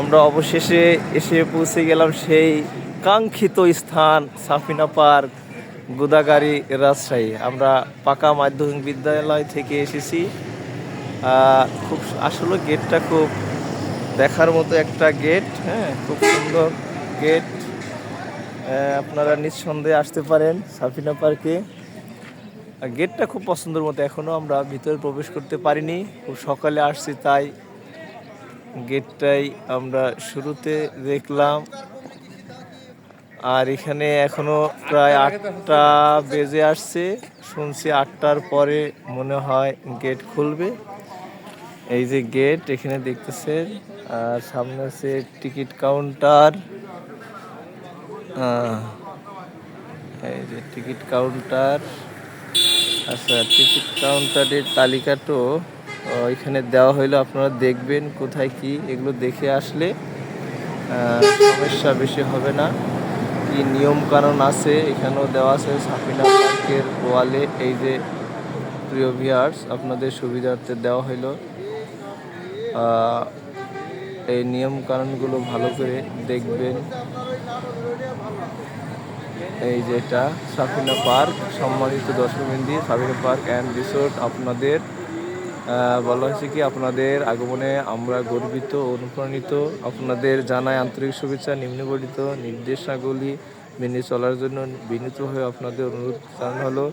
আমরা অবশেষে এসে পৌঁছে গেলাম সেই কাঙ্ক্ষিত স্থান, সাফিনা পার্ক, গোদাগাড়ি রাজশাহী। আমরা পাকা মাধ্যমিক বিদ্যালয় থেকে এসেছি। খুব আসলে গেটটা খুব দেখার মতো একটা গেট হ্যাঁ খুব সুন্দর গেট। আপনারা নিঃসন্দেহে আসতে পারেন সাফিনা পার্কে। গেটটা খুব পছন্দের মতো। এখনও আমরা ভিতরে প্রবেশ করতে পারিনি। খুব সকালে আসছি, তাই গেটটাই আমরা শুরুতে দেখলাম। আর এখানে এখনও প্রায় আটটা বেজে আসছে। শুনছি আটটার পরে মনে হয় গেট খুলবে। এই যে গেট এখানে দেখতেছেন আর সামনে আছে টিকিট কাউন্টার। এই যে টিকিট কাউন্টার। আচ্ছা টিকিট কাউন্টারের তালিকাটাও আহ, এখানে দেওয়া হইল, আপনারা দেখবেন কোথায় কি, এগুলো দেখে আসলে সমস্যা বেশি হবে না। কি নিয়ম কানুন আছে, এখানেও দেওয়া আছে, সাফিনা পার্কের ওয়ালে এই যে প্রিয় ভিয়ার্স আপনাদের সুবিধার্থে দেওয়া হইল। এই নিয়ম কানুনগুলো ভালো করে দেখবেন। এই যেটা সাফিনা পার্ক, সম্মানিত দর্শকবৃন্দি, সাফিনা পার্ক অ্যান্ড রিসোর্ট, আপনাদের বলা হয়েছে কি আপনাদের আগমনে আমরা গর্বিত অনুপ্রাণিত। আপনাদের জানায় আন্তরিক শুভেচ্ছা, নিম্নবর্ণিত নির্দেশাগুলি মেনে চলার জন্য বিনীত হয়ে আপনাদের অনুরোধ জানানো হলো।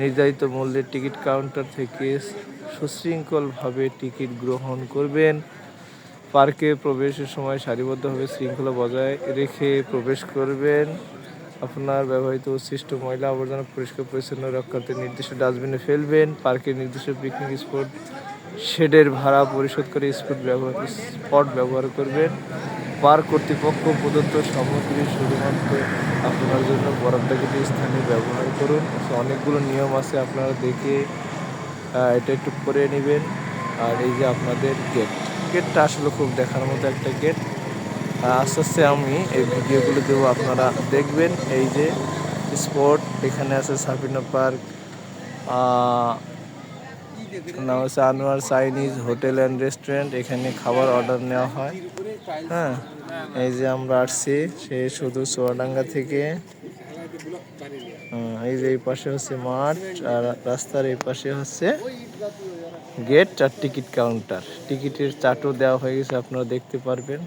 নির্ধারিত মূল্যের টিকিট কাউন্টার থেকে সুশৃঙ্খলভাবে টিকিট গ্রহণ করবেন। পার্কে প্রবেশের সময় সারিবদ্ধভাবে শৃঙ্খলা বজায় রেখে প্রবেশ করবেন। আপনার ব্যবহৃত উচ্ছিষ্ট ময়লা আবর্জনা পরিষ্কার, পরিচ্ছন্ন রক্ষার্থে নির্দিষ্ট ডাস্টবিনে ফেলবেন পার্কের নির্দিষ্ট পিকনিক স্পট শেডের ভাড়া পরিশোধ করে স্পট ব্যবহার স্পট ব্যবহার করবেন। পার্ক কর্তৃপক্ষ প্রদত্ত সামগ্রী শুধুমাত্র আপনার জন্য বরাদ্দকৃত স্থানে ব্যবহার করুন। অনেকগুলো নিয়ম আছে, আপনারা দেখে এটা একটু করে নেবেন। আর এই যে আপনাদের গেট গেটটা আসলে খুব দেখার মতো একটা গেট আস্তে আস্তে আমি এই ভিডিওগুলো দেবো, আপনারা দেখবেন। এই যে স্পট, এখানে আছে সাফিনা পার্ক নাম হচ্ছে Anwar Chinese hotel and restaurant, এখানে খাবার অর্ডার নেওয়া হয়। হ্যাঁ এই যে আমরা আসছি, সে শুধু সোয়াডাঙ্গা থেকে। এই যে এই পাশে হচ্ছে মাঠ, আর রাস্তার এই পাশে হচ্ছে গেট আর টিকিট কাউন্টার। টিকিটের চার্টও দেওয়া হয়ে গেছে, আপনারা দেখতে পারবেন।